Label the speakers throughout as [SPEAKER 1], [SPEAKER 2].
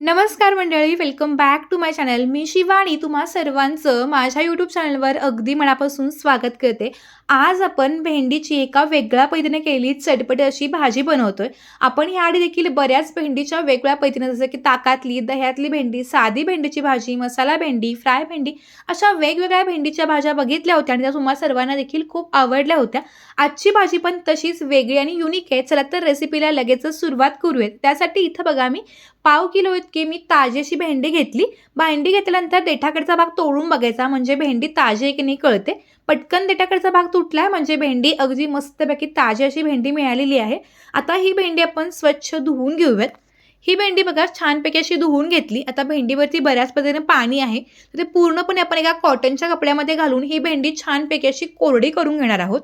[SPEAKER 1] नमस्कार मंडळी welcome back to my channel मी शिवानी तुम्हा सर्वांचं माझ्या यूट्यूब चॅनलवर अगदी मनापासून स्वागत करते. आज आपण भेंडीची एका वेगळ्या पद्धतीने केली चटपटी अशी भाजी बनवतोय. आपण याआधी देखील बऱ्याच भेंडीच्या वेगळ्या पद्धतीने जसं की ताकातली दह्यातली भेंडी साधी भेंडीची भाजी मसाला भेंडी फ्राय भेंडी अशा वेगवेगळ्या भेंडीच्या भाज्या बघितल्या होत्या आणि त्या तुम्हाला सर्वांना देखील खूप आवडल्या होत्या. आजची भाजी पण तशीच वेगळी आणि युनिक आहे. चला तर रेसिपीला लगेचच सुरुवात करूयात. त्यासाठी इथं बघा मी पाव किलो इतकी मी ताजी अशी भेंडी घेतली. भेंडी घेतल्यानंतर देठाकडचा भाग तोडून बघायचा म्हणजे भेंडी ताजी आहे की नाही कळते. पटकन देठाकडचा भाग तुटलाय म्हणजे भेंडी अगदी मस्तपैकी ताजी अशी भेंडी मिळालेली आहे. आता ही भेंडी आपण स्वच्छ धुवून घेऊयात. ही भेंडी बघा छानपैकी अशी धुवून घेतली. आता भेंडीवरती बऱ्याच पद्धतीने पाणी आहे. तर ते पूर्णपणे आपण एका कॉटनच्या कपड्यामध्ये घालून ही भेंडी छानपैकी अशी कोरडी करून घेणार आहोत.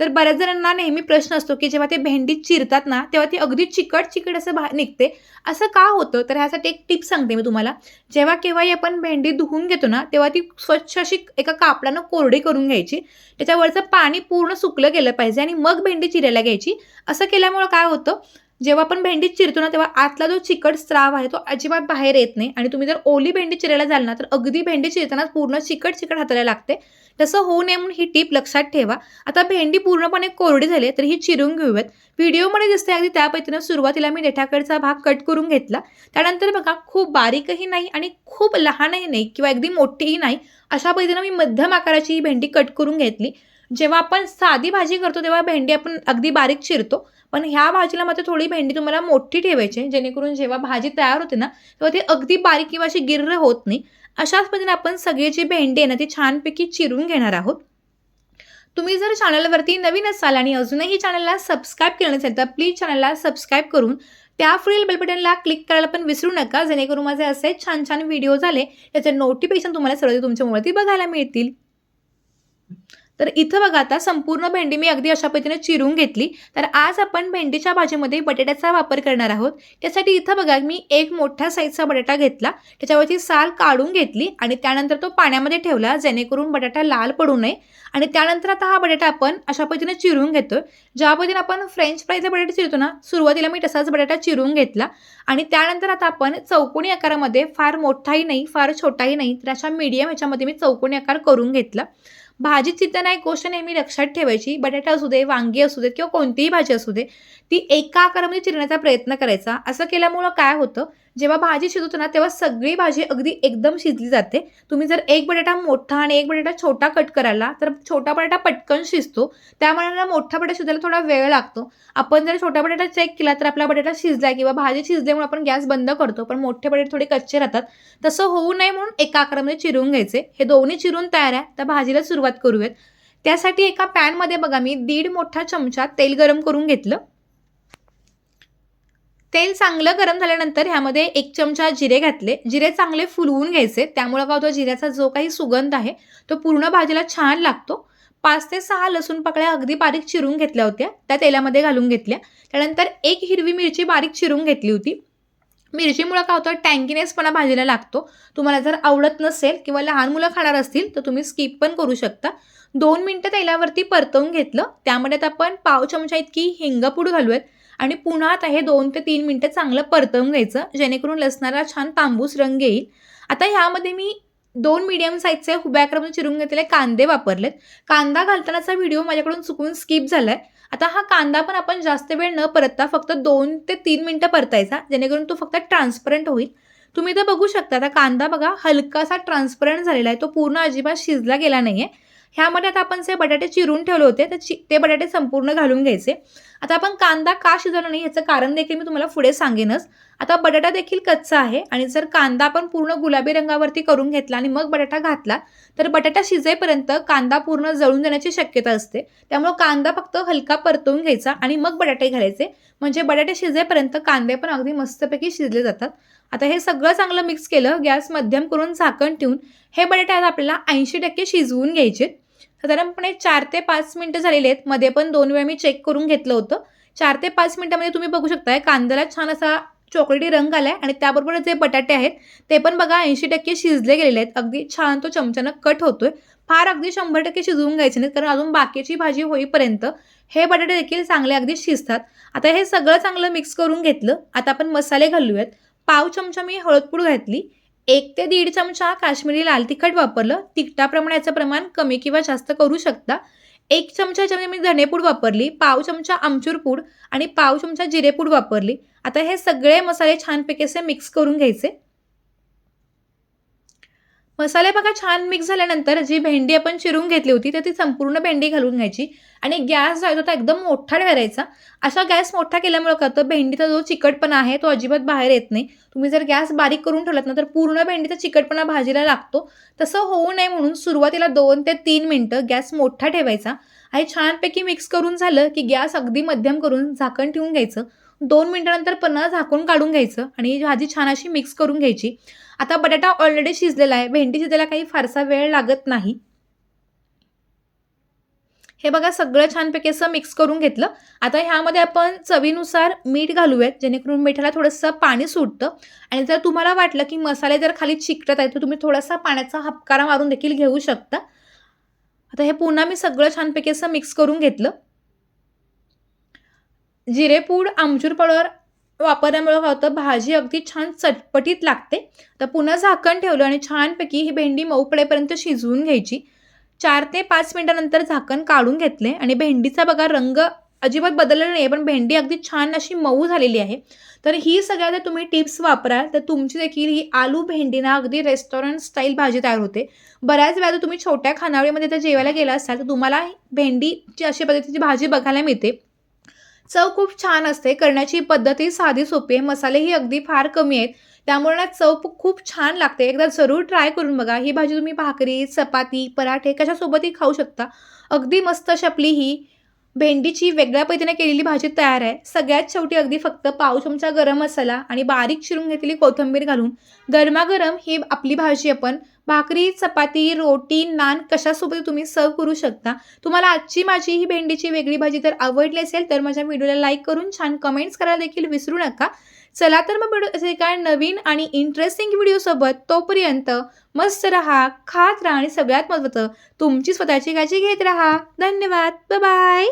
[SPEAKER 1] तर बऱ्याच जणांना नेहमी प्रश्न असतो की जेव्हा ते भेंडी चिरतात ना तेव्हा ती अगदी चिकट चिकट असं बाहेर निघते. असं का होतं? तर ह्यासाठी एक टिप सांगते मी तुम्हाला. जेव्हा केव्हाही आपण भेंडी धुवून घेतो ना तेव्हा ती स्वच्छ अशी एका कापडानं कोरडी करून घ्यायची. त्याच्यावरचं पाणी पूर्ण सुकलं गेलं पाहिजे आणि मग भेंडी चिरायला घ्यायची. असं केल्यामुळं काय होतं? जेव्हा आपण भेंडी चिरतो ना तेव्हा आतला जो चिकट स्त्राव आहे तो अजिबात बाहेर येत नाही. आणि तुम्ही जर ओली भेंडी चिरायला जाल ना तर अगदी भेंडी चिरताना पूर्ण चिकट चिकट हाताला लागते. तसं होऊ नये म्हणून ही टीप लक्षात ठेवा. आता भेंडी पूर्णपणे कोरडी झाली तर ही चिरून घेऊयात. व्हिडिओमध्ये दिसते अगदी त्या पद्धतीनं सुरुवातीला मी देठाकडचा भाग कट करून घेतला. त्यानंतर बघा खूप बारीकही नाही आणि खूप लहानही नाही किंवा अगदी मोठीही नाही अशा पद्धतीनं मी मध्यम आकाराची ही भेंडी कट करून घेतली. जेव्हा आपण साधी भाजी करतो तेव्हा भेंडी आपण अगदी बारीक चिरतो. पण ह्या भाजीला मात्र थोडी भेंडी तुम्हाला मोठी ठेवायची जेणेकरून जेव्हा भाजी तयार होते ना तेव्हा ती अगदी बारीक किंवा अशी गिर्र होत नाही. अशाच पद्धतीने आपण सगळी जी भेंडी आहे ना ती छानपैकी चिरून घेणार आहोत. तुम्ही जर चॅनलवरती नवीन असाल आणि अजूनही चॅनलला सबस्क्राईब केलं नसेल तर प्लीज चॅनलला सबस्क्राईब करून त्या फ्रील बेलबटनला क्लिक करायला पण विसरू नका जेणेकरून माझे असे छान छान व्हिडिओ झाले त्याचे नोटिफिकेशन तुम्हाला सर्व तुमच्या मोबाईलती बघायला मिळतील. तर इथं बघा आता संपूर्ण भेंडी मी अगदी अशा पद्धतीने चिरून घेतली. तर आज आपण भेंडीच्या भाजीमध्ये बटाट्याचा वापर करणार आहोत. त्यासाठी इथं बघा मी एक मोठ्या साईजचा बटाटा घेतला. त्याच्यावरती साल काढून घेतली आणि त्यानंतर तो पाण्यामध्ये ठेवला जेणेकरून बटाटा लाल पडू नये. आणि त्यानंतर आता हा बटाटा आपण अशा पद्धतीने चिरून घेतोय. ज्या पद्धतीने आपण फ्रेंच फ्राईचा बटाटा चिरतो ना सुरुवातीला मी तसाच बटाटा चिरून घेतला. आणि त्यानंतर आता आपण चौकोनी आकारामध्ये फार मोठाही नाही फार छोटाही नाही तर अशा मीडियम ह्याच्यामध्ये मी चौकोनी आकार करून घेतला. भाजी चिरताना एक गोष्ट नेहमी लक्षात ठेवायची. बटाटा असू दे वांगी असू दे किंवा कोणतीही भाजी असू दे ती एका आकारामध्ये चिरण्याचा प्रयत्न करायचा. असं केल्यामुळं काय होतं? जेव्हा भाजी शिजवतो ना तेव्हा सगळी भाजी अगदी एकदम शिजली जाते. तुम्ही जर एक बटाटा मोठा आणि एक बटाटा छोटा कट करायला तर छोटा बटाटा पटकन शिजतो. त्यामुळे ना मोठा बटाटा शिजायला थोडा वेळ लागतो. आपण जर छोटा बटाटा चेक केला तर आपला बटाटा शिजला किंवा भाजी शिजल्यामुळे आपण गॅस बंद करतो पण मोठे बटाटे थोडे कच्चे राहतात. तसं होऊ नये म्हणून एका आकारामध्ये चिरून घ्यायचे. हे दोन्ही चिरून तयार आहे. तर भाजीला सुरुवात करूयात. त्यासाठी एका पॅनमध्ये बघा मी दीड मोठा चमचा तेल गरम करून घेतलं. तेल चांगलं गरम झाल्यानंतर ह्यामध्ये एक चमचा जिरे घातले. जिरे चांगले फुलवून घ्यायचे. त्यामुळं काय होतं? जिऱ्याचा जो काही सुगंध आहे तो पूर्ण भाजीला छान लागतो. पाच ते सहा लसूण पाकळ्या अगदी बारीक चिरून घेतल्या होत्या. त्या तेलामध्ये घालून घेतल्या. त्यानंतर एक हिरवी मिरची बारीक चिरून घेतली होती. मिरचीमुळं काय होतं? टँकीनेसपणा भाजीला लागतो. तुम्हाला जर आवडत नसेल किंवा लहान मुलं खाणार असतील तर तुम्ही स्किप पण करू शकता. दोन मिनटं तेलावरती परतवून घेतलं. त्यामध्ये आता आपण पाव चमचा इतकी हिंगपूड घालूयात. आणि पुन्हा आता हे दोन ते तीन मिनटं चांगलं परतवून घ्यायचं जेणेकरून लसणाला छान तांबूस रंग येईल. आता ह्यामध्ये मी दोन मीडियम साईजचे हुब्या चिरून घेतलेले कांदे वापरलेत. कांदा घालतानाचा व्हिडिओ माझ्याकडून चुकून स्किप झाला आहे आता हा कांदा पण आपण जास्त वेळ न परतता फक्त दोन ते तीन मिनटं परतायचा जेणेकरून तो फक्त ट्रान्सपरंट होईल. तुम्ही तर बघू शकता आता कांदा बघा हलकासा ट्रान्सपरंट झालेला आहे. तो पूर्ण अजिबात शिजला गेला नाही आहे ह्यामध्ये आता आपण जे बटाटे चिरून ठेवले होते तर चि ते बटाटे संपूर्ण घालून घ्यायचे. आता आपण कांदा का शिजवला नाही ह्याचं कारण देखील मी तुम्हाला पुढे सांगेनच. आता बटाटा देखील कच्चा आहे आणि जर कांदा आपण पूर्ण गुलाबी रंगावरती करून घेतला आणि मग बटाटा घातला तर बटाटा शिजेपर्यंत कांदा पूर्ण जळून जाण्याची शक्यता असते. त्यामुळे कांदा फक्त हलका परतवून घ्यायचा आणि मग बटाटे घालायचे. म्हणजे बटाटे शिजेपर्यंत कांदे पण अगदी मस्तपैकी शिजले जातात. आता हे सगळं चांगलं मिक्स केलं गॅस मध्यम करून झाकण ठेवून हे बटाटे आता आपल्याला ऐंशी टक्के शिजवून घ्यायचे साधारणपणे चार ते पाच मिनटं झालेले आहेत. मध्ये पण दोन वेळा मी चेक करून घेतलं होतं. चार ते पाच मिनटामध्ये तुम्ही बघू शकताय कांद्याला छान असा चॉकलेटी रंग आलाय आणि त्याबरोबर जे बटाटे आहेत ते पण बघा ऐंशी टक्के शिजले गेलेले आहेत. अगदी छान तो चमच्यानं कट होतोय. फार अगदी शंभर टक्के शिजवून घ्यायचे नाहीत कारण अजून बाकीची भाजी होईपर्यंत हे बटाटे देखील चांगले अगदी शिजतात. आता हे सगळं चांगलं मिक्स करून घेतलं. आता आपण मसाले घालूयात. पाव चमचा मी हळदपूड घातली. एक ते दीड चमचा काश्मीरी लाल तिखट वापरलं. तिखटाप्रमाणे याचं प्रमाण कमी किंवा जास्त करू शकता. एक चमचा याच्यामध्ये मी धणेपूड वापरली पाव चमचा आमचूर पूड आणि पाव चमचा जिरेपूड वापरली. आता हे सगळे मसाले छानपैकी असे मिक्स करून घ्यायचे. मसाले बघा छान मिक्स झाल्यानंतर जी भेंडी आपण चिरून घेतली होती तर ती संपूर्ण भेंडी घालून घ्यायची. आणि गॅस जो आहे तो एकदम मोठा ठेवायचा. असा गॅस मोठा केल्यामुळे का तर भेंडीचा जो चिकटपणा आहे तो अजिबात बाहेर येत नाही. तुम्ही जर गॅस बारीक करून ठेवलात ना तर पूर्ण भेंडीचा चिकटपणा भाजीला लागतो. तसं होऊ नये म्हणून सुरुवातीला दोन ते तीन मिनटं गॅस मोठा ठेवायचा. आणि छानपैकी मिक्स करून झालं की गॅस अगदी मध्यम करून झाकण ठेवून घ्यायचं. दोन मिनटानंतर पन्हा झाकून काढून घ्यायचं. आणि भाजी छान अशी मिक्स करून घ्यायची. आता बटाटा ऑलरेडी शिजलेला आहे. भेंडी शिजायला काही फारसा वेळ लागत नाही. हे बघा सगळं छानपैकी असं मिक्स करून घेतलं. आता ह्यामध्ये आपण चवीनुसार मीठ घालूयात जेणेकरून मिठाला थोडंसं पाणी सुटतं. आणि जर तुम्हाला वाटलं की मसाले जर खाली चिकटत आहे तर तुम्ही थोडासा पाण्याचा हपकारा मारून देखील घेऊ शकता. आता हे पुन्हा मी सगळं छानपैकी असं मिक्स करून घेतलं. जिरेपूड आमचूर पावडर वापरल्यामुळे काय होतं? भाजी अगदी छान चटपटीत लागते. तर पुन्हा झाकण ठेवलं आणि छानपैकी ही भेंडी मऊ पडेपर्यंत शिजवून घ्यायची. चार ते पाच मिनिटानंतर झाकण काढून घेतले आणि भेंडीचा बघा रंग अजिबात बदललेला नाही पण भेंडी अगदी छान अशी मऊ झालेली आहे. तर ही सगळ्या जर तुम्ही टिप्स वापराल तर तुमची देखील ही आलू भेंडी ना अगदी रेस्टॉरंट स्टाईल भाजी तयार होते. बऱ्याच वेळा जर तुम्ही छोट्या खानावळीमध्ये जर जेवायला गेला असाल तर तुम्हाला भेंडीची अशी पद्धतीची भाजी बघायला मिळते. चव खूप छान असते. करण्याची पद्धती साधी सोपी आहे. मसालेही अगदी फार कमी आहेत. त्यामुळे ना चव खूप छान लागते. एकदा जरूर ट्राय करून बघा. ही भाजी तुम्ही भाकरी चपाती पराठे कशासोबतही खाऊ शकता. अगदी मस्त अशी आपली ही. भेंडीची वेगळ्या पद्धतीने केलेली भाजी तयार आहे. सगळ्यात शेवटी अगदी फक्त पाव चमचा गरम मसाला आणि बारीक चिरून घेतलेली कोथिंबीर घालून गरमागरम ही आपली भाजी आपण भाकरी चपाती रोटी नान कशासोबत तुम्ही सर्व करू शकता. तुम्हाला आजची माझी ही भेंडीची वेगळी भाजी जर आवडली असेल तर माझ्या व्हिडिओला लाईक करून छान कमेंट्स करायला देखील विसरू नका. चला तर मग भेटू असे काय नवीन आणि इंटरेस्टिंग व्हिडिओसोबत तोपर्यंत मस्त राहा खात राहा आणि सगळ्यात महत्त्वाचं तुमची स्वतःची काळजी घेत राहा. धन्यवाद. बाय